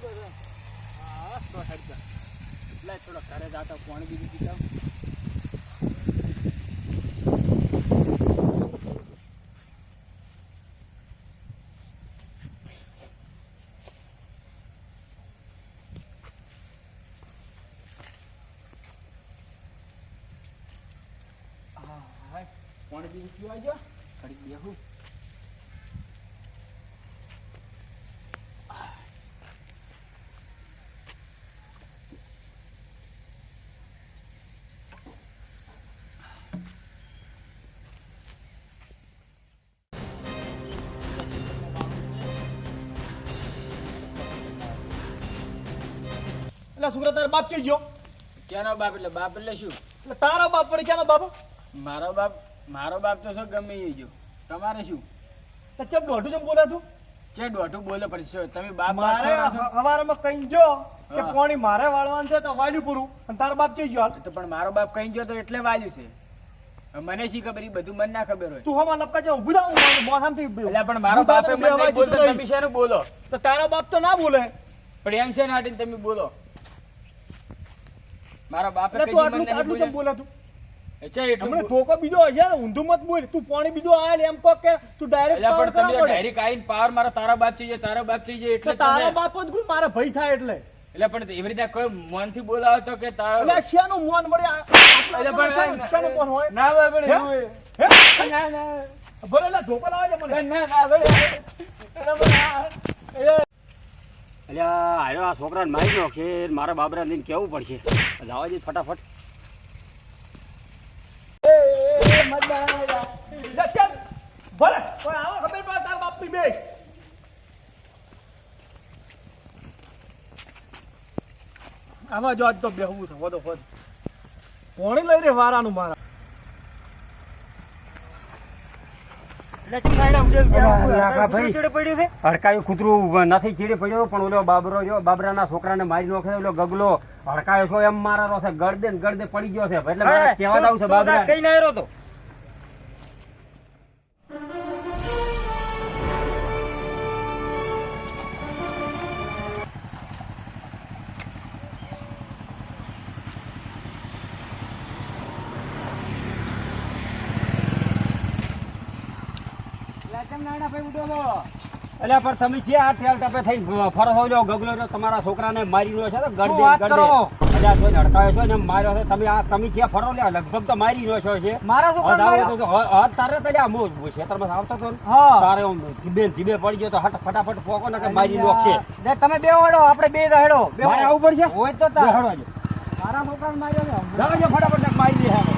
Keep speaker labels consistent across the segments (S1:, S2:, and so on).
S1: હા તો હેડ જા. લે થોડો ઘરે જાતા પાણી બીજું પીતા. પાણી બીજું પીવા જો ઘડીક બેહું
S2: એટલે છોકરા તારા બાપ ચઈ ગયો?
S1: ક્યાંનો બાપ? એટલે બાપ એટલે શું?
S2: એટલે તારા બાપ પડે ક્યાંનો બાપ?
S1: મારો બાપ મારો બાપ તો શું ગમે એ ગયો. તમારે શું?
S2: તો ચમ દોઢું ચમ બોલ્યા તું?
S1: કે દોઢું બોલે પણ શું તમે બાપ
S2: મારે? હવારમાં કઈ જો કે
S1: હા.
S2: પાણી મારે વાળવાનું છે તો વાળ્યું પૂરું. અને તારો બાપ ચઈ ગયો
S1: તો પણ મારો બાપ કઈ ગયો તો એટલે વાળ્યું છે. મને શી ખબર? એ બધું મને ના ખબર હોય.
S2: તું હમણાં લપકા જાવ ઊભું થાવ મોસામથી
S1: એટલે પણ મારો બાપ મને બોલતો તમે બોલો?
S2: તો તારો બાપ તો ના બોલે.
S1: પણ એમ છે ને આટીને તમે બોલો? મારા બાપે
S2: તો આટલું આટલું કેમ બોલા તું? હમણે ધોકો બીજો હજાર ઊંધું મત બોલ. તું પાણી બીજો આ એમ કહો કે તું ડાયરેક્ટ
S1: પાવર કરા
S2: પડે.
S1: ડાયરેક્ટ આઈન પાવર મારા તારા બાપ જાય તારા બાપ
S2: જાય
S1: એટલે
S2: તારા બાપ જ ગુણ મારા ભઈ થાય એટલે.
S1: એટલે પણ એવી રીતે કોઈ મનથી બોલાવો તો કે તારા
S2: એટલે શિયાનું મન મળે
S1: એટલે પણ
S2: શિયાનું મન હોય?
S1: ના હોય પણ એવું ના ના.
S2: ભલે ધોકો લાવે મને.
S1: ના ના ભલે. એટલે આયો આ-
S3: છોકરાને મારી નાખશે મારા બાબરા લઈને કેવું પડશે? જવા દે ફટાફટ.
S2: આવા જો. આજ તો બેહવું છે વધો વધ પોણી લઈ રે વારાનું મારા.
S3: હડકાયું કૂતરું નથી ચીડી પડ્યો પણ ઓલો બાબરો જો બાબરાના છોકરાને મારી નાખે ઓલો ગગલો હડકાયો છો એમ મારા છે ગળદે ગળદે પડી ગયો છે. એટલે કહેવા જાવું છે બાબરા.
S4: કઈ ના તો.
S3: એટલે પણ તમે છે આ ઠેલ ટપે થઈને ફરો જો ગગલો જો તમારા છોકરાને મારી રહ્યો છે તો ગળદે
S2: વાત
S3: ગળદે
S2: કરો?
S3: એટલે આ જોઈને હડકાયો છો ને માર્યો છે તમે આ તમે છે ફરો લે લગભગ તો મારી રહ્યો છો છે
S2: મારા છોકરાને માર્યો?
S3: તો હ- તારે તો લ્યા હું ખેતરમાં આવતો હતો
S2: હા.
S3: તારે આમ ધીબે ધીબે પડી ગયો તો હટ ફટાફટ પોકો ને કે મારી
S2: લે, તમે બે હડો આપણે બે હડો. બે
S3: મારે આવવું પડશે?
S2: હોય તો
S3: બે હેડો
S2: મારા છોકરાને માર્યો ને.
S3: ફટાફટ મારી દે હવે.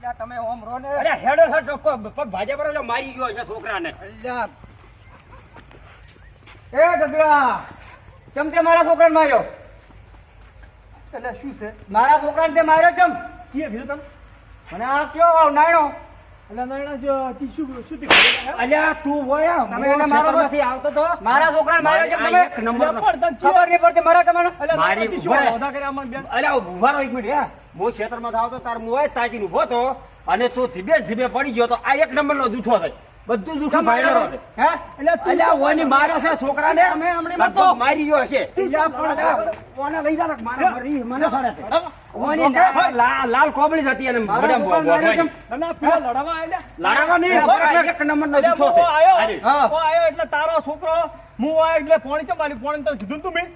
S2: લે, તમે ઓમ રો ને
S3: અરે હેડો હેડો કો- પગ ભાજે પર ઓલો મારી ગયો છે છોકરાને.
S2: અલ્યા. એ ગગરા ચમ મારા છોકરાને માર્યો? એટલે શું છે? મારા છોકરાને તે માર્યો ચમ? કીએ કીધું તમે? મને આ કયો આવ નાયણો? એટલે નાયણો જો ચી શું શું
S3: અલ્યા તું હોય
S2: તમે એને મારો
S3: નથી આવતો તો?
S2: મારા છોકરાને માર્યો છે તમે?
S3: એક નંબરનો.
S2: ખબર નહીં પડતી મારા ઊભો કર્યા
S3: ઊભા રહો એક મિનિટ હે. હું ખેતરમાં આવતો તાર હું હોય તાજી ઊભો તો. અને તું ધીબે ધીબે પડી ગયો તો આ એક નંબર નો જૂઠો થાય બધું જૂઠું ભાઈડરો છે.
S2: હે? એટલે
S3: ઓની મારે છે છોકરાને?
S2: અમે હમણાં તો
S3: મારી ગયો છે
S2: પણ અલ્યા,
S3: લઈ જા મને મરી મને સડે છે. લાલ કોબળી હતી અને મને
S2: લડવા
S3: નહીં, એક છે.
S2: આયો, એટલે તારો છોકરો હું આયો એટલે પોણી ચમ વાળી પોણી તને કીધું તું મેં?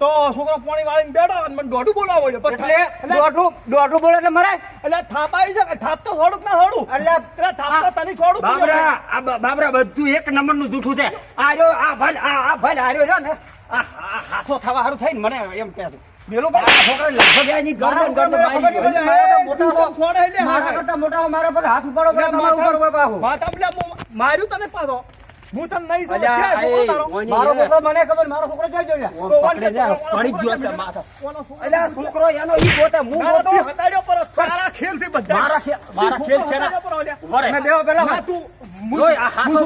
S2: તો છોકરો પોણી વાળીને બેઠો અને મને દોઢું બોલાવો એટલે
S3: એટલે દોઢું દોઢું બોલે એટલે મરાય?
S2: એટલે થાપ આવી છે કે થાપ તો થોડુંક ના થોડું. એટલે થાપ તો તને થોડું
S3: બાબરા બાબરા બધું એક નંબરનું જૂઠું છે. આ રહ્યો આ ભલ આ આ ભલ આ રહ્યો રહ્યો ને. આ આ હાસો થવા સારું થાય ને મને એમ કહે છે.
S2: મેલું
S3: આ છોકરાને લગભગ એની ગરદન ગરદન મારી ગયો.
S2: ખબર નહીં, મોટા છો. છોડે એટલે
S3: મારા કરતા મોટા મારા પર હાથ ઉપાડો પડે તમારા ઉપર હોય પાછું.
S2: માથા માર્યું તને પાછો હું તને નહીં તો છે છોકરો મારો છોકરો મને ખબર મારો છોકરો ક્યાં જોયા
S3: પકડે
S2: ઓને-
S3: પડી ગયો છે માથા. અલ્યા, છોકરો એનો ઈ પોતે હું
S2: મારો હટાડ્યો પર તારા ખેલથી બધા
S3: મારા ખેલ- મારા ખેલ છે ને.
S2: પર
S3: રહે.
S2: તમે બેહો પેલા તું હું- હું.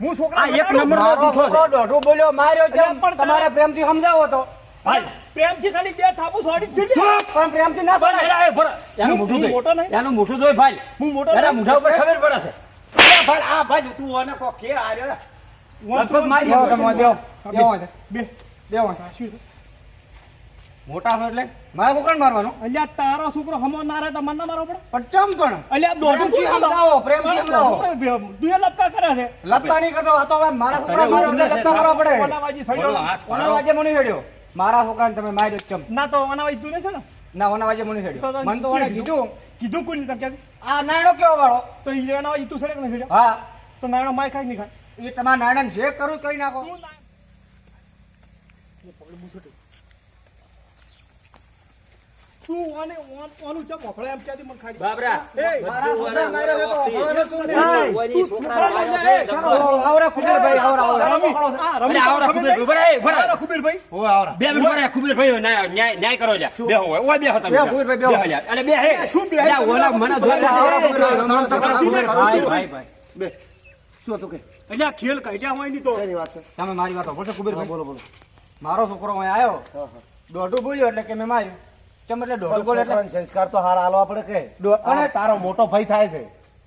S2: હું છોકરા
S3: એક નંબરનો જૂઠો છે.
S4: બોલ્યો માર્યો છે તમારે પ્રેમથી સમજાવો તો
S3: ભાઈ,
S2: પ્રેમથી ખાલી બે થાપુ છોડી છે
S4: પણ પ્રેમથી ના
S3: પણ. એલા, એ ભરા એનું
S2: હું-
S3: જોઈ.
S2: મોટો નહીં?
S3: એનું મોઢું જોઈ ભાઈ.
S2: હું મોટો
S3: એના મુઠા ઉપર ખબર પડે છે. એ ભાઈ આ ભાઈ તું ઓને કો કે આર્યો લગભગ મારી
S4: બેહો તમે, બેહો. બેહો.
S2: બે.
S4: બેહો.
S2: શું
S4: મોટા છો એટલે? મારે છોકરાને મારવાનો?
S2: અલ્યા તારો છોકરો હમો ના રહે તો મને ના મારવો પડે.
S4: પણ ચમ પણ?
S2: અલ્યા દોઢું
S4: પ્રેમથી આવો પ્રેમથી સમજાવો.
S2: તું એ લપકા કરે છે.
S4: લપતા નહીં કરતો આ તો હવે મારા છોકરા મારો એટલે લપતા કરવા પડે.
S2: ઓનાવાજી સડ્યો.
S4: કોના વાજે મને હેડ્યો? મારા છોકરાને તમે માર્યો ચમ
S2: ના તો ઓનાવાજી તું ને છે ને?
S4: ના ઓના વાજે મને
S2: છેડ્યો
S4: મને તો ઓને કીધું
S2: કીધું. કોઈ નહીં તમે કે
S4: આ નાયણો કેવો વાળો?
S2: તો ઈ ઓનાવાજી તું સડે કે નહીં
S4: હા.
S2: તો નાણો માય ખાઈ નહીં ખાય?
S4: એ તમારા નાયણાને જે કરું કરી નાખો.
S2: એ પકડ મુસોટી. તું ઓને ઓનું ચમ વખડાય એમ ક્યાંથી મને ખાડી?
S3: બાબરા
S2: એ,
S4: મારા છોકરાને માર્યો તો તું ને.
S3: છે,
S4: આવરા, આવરા.
S2: આ રમી.
S3: આવરા કુબેર.
S2: આવરા.
S3: બે મિનિટ ન્યાય- કરો તમે. અલે બે હે.
S2: શું બે? હે?
S3: ઓલા મને ધોઈ
S4: આવરા
S3: દે.
S4: તો કરો,
S3: ભાઈ, ભાઈ, ભાઈ.
S4: બે. શું હતું કે?
S2: અલ્યા ખેલ કાઢ્યા હોય નહીં તો.
S4: તમે મારી વાત સાંભળશો કુબેરભાઈ બોલો બોલો. મારો છોકરો અહીં આવ્યો દોઢું બોલ્યો એટલે કે મેં માર્યું. ચમ એટલે દોઢ ગોળ એટલે
S5: સંસ્કાર તો હાર હાલવા પડે કે અને તારો મોટો ભાઈ થાય છે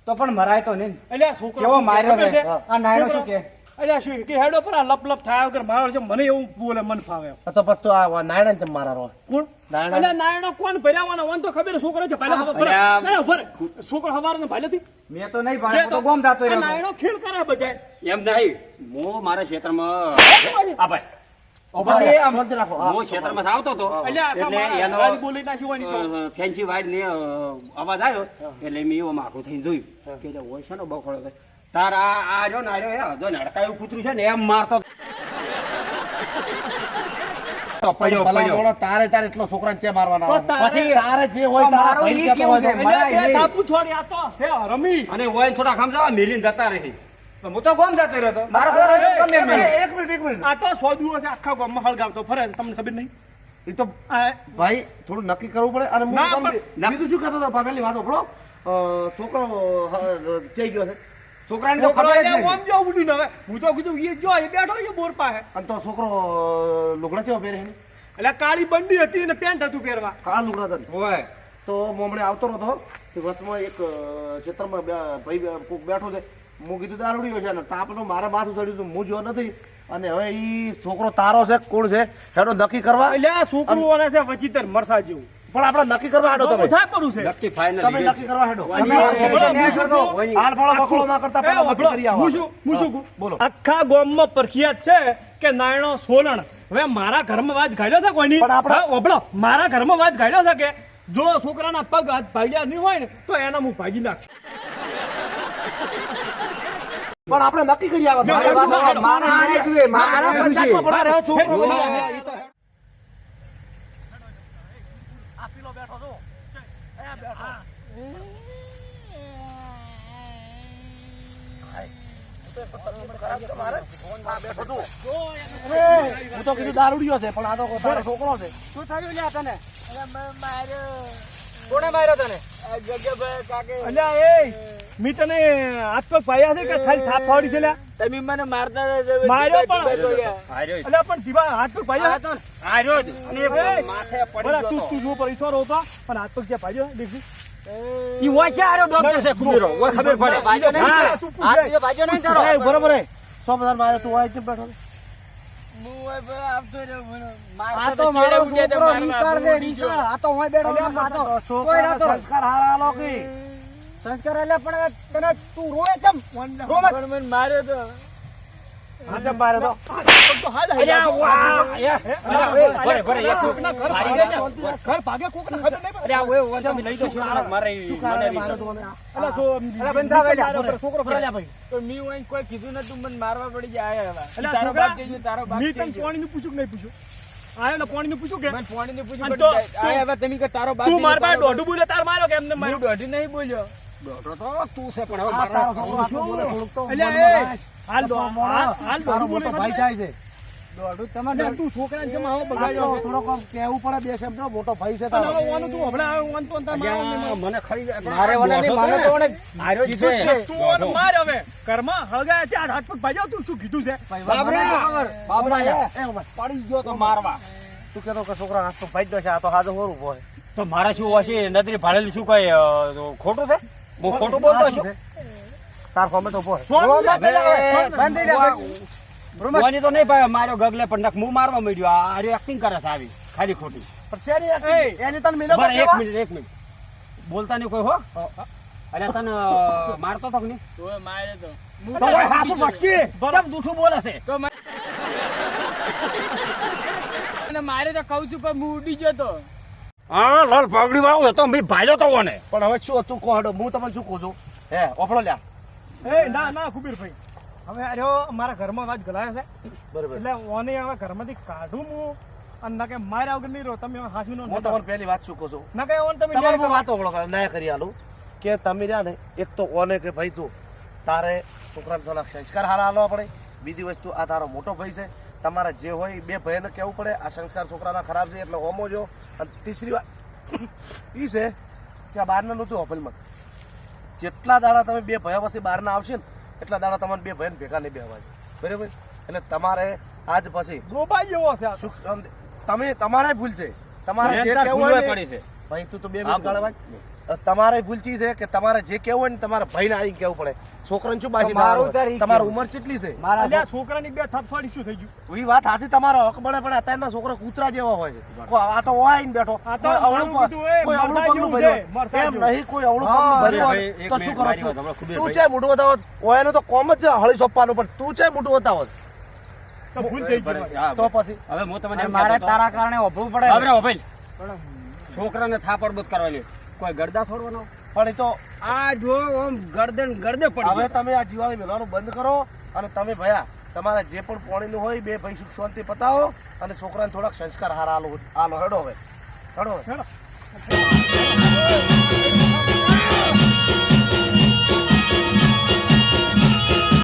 S4: તો પણ મરાય તો નહીં
S2: અલ્યા છોકરો
S4: કેવો માર્યો છે?
S2: છે?
S4: આ નાયણો શું કે?
S2: એટલે શું કે હેડો પર આ લપ લપ થાય વગર મારો છે મને એવું બોલે મન ફાવે
S5: તો પછી તો આ નાયણ ને મારા રો
S2: કોણ
S5: નાયણા.
S2: અલ્યા નાયણો કોણ ભર્યાવાનો ઓન તો ખબર છે, છોકરો છે ભાલે ખબર પડે. છોકરો હવારે ને ભાઈ નથી
S4: મેં તો નહીં ભાઈ તો ગોમ જાતો છું.
S2: નાયણો ખેલ કરે બધાય.
S3: એમ નહીં હું મારા ક્ષેત્રમાં આ ભાઈ ફેન્સી વાઈડ ને અવાજ આવ્યો એટલે મેં એવો માગું થઈને જોયું. કે હોય છે ને બખડો તાર આ આ જો ને આ જો હે, જો ને હડકાયું કૂતરું છે ને એમ મારતો.
S5: તારે તારે એટલો છોકરા ચે મારવાના પછી તારે જે હોય તારા
S3: અને હોય થોડા સમજાવવા મિલીને જતા રહે.
S4: હું તો ગોમ જાતો રહ્યો મારા ગમે.
S5: એક મિનિટ એક મિનિટ.
S2: આ તો સો દિવસ આખા ગામમાં હળગાવતો ફરે તમને ખબર નહીં?
S5: એ તો
S2: આ
S5: ભાઈ થોડું નક્કી કરવું પડે અને હું બીજું શું કહેતો હતો વાત છોકરો જઈ ગયો છે.
S4: છોકરાને તો ખબર જ
S2: એટલે જો ઉડ્યું હવે. હું તો કીધું એ જો એ બેઠો છે બોર પાસે.
S5: અને તો છોકરો લુગડા કેવો પહેરે છે?
S2: એટલે કાળી બંડી હતી અને પેન્ટ હતું પહેરવા.
S5: કાળા લુગડા હતા.
S4: હોય.
S5: તો હું હમણાં આવતો નતો તે વચમાં એક ક્ષેત્રમાં ભાઈ બેઠો છે. હું કીધું દારૂડિયો છે. ને તાપનો મારા માથું ચડ્યું હતું હું જો નથી. અને હવે ઈ છોકરો તારો છે કે કોણ છે હેડો નક્કી કરવા.
S2: એટલે આ છોકરું અને છે વચિતર મરસા જેવું.
S5: પણ આપણે નક્કી કરવા હેડો તમે.
S2: થાય પડું છે.
S3: નક્કી ફાઈનલ
S5: તમે નક્કી કરવા હેડો? હાલ ફળો બખોળો ના કરતા પહેલા
S2: એ,
S5: કરી આવો.
S2: હું શું હું શું
S5: બોલો.
S2: આખા ગામમાં પ્રખ્યાત છે કે નાયણો સોલણ. હવે મારા ઘરમાં વાત ગાડ્યો છે કોઈની?
S5: પણ આપણે-
S2: ઓબળો મારા ઘરમાં વાત ગાડ્યો છે કે જો છોકરાના પગ હાથ ભાગ્યા નહીં હોય ને તો એના હું ભાગી નાખ
S5: પણ આપણે નક્કી કરી
S2: હા, તો
S5: કીધું દારૂડિયો છે. પણ આ તો તારો છોકરો છે
S4: શું થયું લ્યા તને કોને માર્યો તને
S2: અલ્યા એ! મી તને હાથ પગ પાયા છે કે ખાલી થાપ ફાડી છે?
S1: તમે મને મારતા
S2: માર્યો પણ અલ્યા પણ દીવા હાથ પગ પાયા
S3: જ. આર્યો જ. અને માથે પડી ગયો
S2: તું
S3: તું
S2: જો પર ઈશ્વર હતો પણ હાથ પગ જ્યાં પાડ્યો દેખી
S3: ઈ હોય છે આરો ડોક્ટર છે કુમીરો હોય ખબર પડે
S1: ભાજો નહીં. હાથ પગ ભાજો નહીં તારો.
S5: બરોબર હે સો બધા મારે તું હોય બેઠો છે?
S1: મને.
S4: આ તો મારો છોકરો દે. નીકાળ. આ તો હું બેઠો આ તો કોઈ રાતો.
S5: સંસ્કાર હારા હાલો કે
S4: સંસ્કાર એટલે પણ તને તું રોવે ચમ રો
S1: પણ મને માર્યો તો
S5: મારે.
S2: ને.
S3: મારે
S5: મારે
S1: મારવા પડી જાય.
S2: પૂછ્યું નહીં પૂછ્યું આયો ને પાણીનું પૂછ્યું કે
S1: મને પાણીનું પૂછ્યું હવે તમે તારો બાપ
S2: તું માર
S1: તારો
S2: દોઢું બોલ્યો તાર માર્યો કે એમને
S1: મારું દોઢી નહીં બોલ્યો
S3: દોઢો તો તું છે પણ હવે
S5: આ
S3: મારો
S5: તારો છોકરો આટલું બોલે થોડુંક તો
S2: અલ્યા, એ, હાલ દો- હાલ- હાલ
S5: તારો
S2: દોઢું બોલે
S5: મોટો ભાઈ થાય છે
S4: દોઢું તમારે
S2: તું છોકરાને કેમ આવો બગાડ્યો
S5: આટલો
S2: છે?
S5: થોડોક આમ કહેવું પડે બે શબ્દ મોટો ભાઈ છે તારો
S2: હવે તું હમણાં ઓન તો ઓન તાર મારવાનો
S3: અલ્યા,
S2: નહીં.
S3: મને ખરી જાય.
S4: મારે વને નહીં, મારે તો વને
S3: માર્યો જ
S4: કીધું જ
S3: છે.
S4: છે.
S2: તું ઓને માર હવે ઘરમાં હળગાયા છે હાથ પગ ભાજ્યો તું શું કીધું છે
S4: બાબરા. બાબરા.
S3: પડી ગયો તો મારવા
S5: તું કેતો કે છોકરા હાથ તો ભાઈ દો છે આ તો હાથ હોરું
S3: તો મારે શું હશે નદરી ભાડેલી શું કઈ ખોટું છે હું ખોટું બોલતો છું?
S5: તાર
S2: ઊભો
S4: બંધ
S3: તો નહીં માર્યો ગગલે પણ નખ મું મારવા માંડ્યો. આ એક્ટિંગ કરે છે આવી ખાલી ખોટી.
S5: પણ શેની acting? એની તને મિલત
S3: એક મિનિટ એક મિનિટ. બોલતા નહીં કોઈ હો? અલ્યા તને મારતો તો નહીં?
S1: ઓય મારે તો. હું
S3: તો મસ્કી બોલે છે?
S1: તો અને મારે તો કહું છું પણ હું ઉડી ગયો તો.
S3: હા લાલ પગડી વાળો હતો મેં ભાલ્યો તો કોને
S5: પણ હવે શું હતું કહો હું તમને શું કહું છું? હે ઓફળો લ્યા.
S2: એ ના ના કુબીરભાઈ હવે અરે મારા ઘરમાં વાત ગલાયો છે.
S5: બરાબર.
S2: એટલે ઓને હવે ઘરમાંથી કાઢું હું અને ના કે માર્યા વગર નહીં રહો તમે હાસી નો
S5: હું તમારી પહેલી વાત શું કહું છું?
S2: ના કે ઓન તમે
S5: તમારે હું. વાતો ના કરી આલું. કે તમે રહ્યા ને એક તો ઓને કે ભાઈ તું તારે છોકરાને થોડા સંસ્કાર હારા હાલવા પડે. બીજી વસ્તુ આ તારો મોટો ભાઈ છે. તમારે જે હોય બે ભાઈને કહેવું પડે. આ સંસ્કાર છોકરાના ખરાબ છે એટલે હોમો જો. અને તીસરી વાત એ છે કે આ બહારના નહોતું હોટલમાં જેટલા દાડા તમે બે ભયા પછી બહારના આવશે ને એટલા દાડા તમારે બે ભાઈને ભેગા નહીં બેવા છે બરાબર? એટલે તમારે આજ પછી
S2: ડોબાઈ જેવો છે આ
S5: સુખ તમે તમારે ભૂલ છે. તમારે જે કહેવું
S3: પડી છે.
S5: ભાઈ તું તો બે મિનિટ ગાળા ભાઈ. તમારે ભૂલચી છે કે તમારે જે કેવું હોય ને તમારા ભાઈને આવીને કેવું પડે. છોકરાને શું બાકી
S4: મારું
S5: તમારી ઉંમર કેટલી છે?
S4: મારા
S2: છોકરાની બે થપ શું થઈ ગયું?
S5: એ વાત હાથી તમારો હક બને પણ અત્યારના છોકરા કૂતરા જેવા હોય છે. આ તો હોય ને બેઠો કોઈ અવળું કોઈ પગલું ભર્યું એમ નહીં કોઈ અવળું પગલું ભર્યું હોય. તો શું કરો તું?
S3: ભાઈ.
S5: છે મોટું બતાવો ઓયનું તો કોમ જ છે હળી સોંપવાનું પણ તું છે મોટું બતાવો
S2: તો ભૂલ થઈ ગઈ. મારી.
S3: હા,
S5: તો પછી?
S3: હવે હું તમને
S4: મારે તારા કારણે ઓભવું પડે.
S3: હવે ઓભાઈ ભાઈ. છોકરાને થાપડ બધ કરવાની કોઈ ગરદા છોડવાનો
S5: પણ એ તો
S3: આ જો આમ ગરદન ગરદે પડી
S5: હવે તમે આ જીવાણી મેળવાનું બંધ કરો અને તમે ભયા તમારે જે પણ પોણીનું હોય બે ભાઈ સુખ શાંતિ પતાવો અને છોકરાને થોડાક સંસ્કાર હારા આલો આલો હેડો હવે હેડો.
S2: હેડો.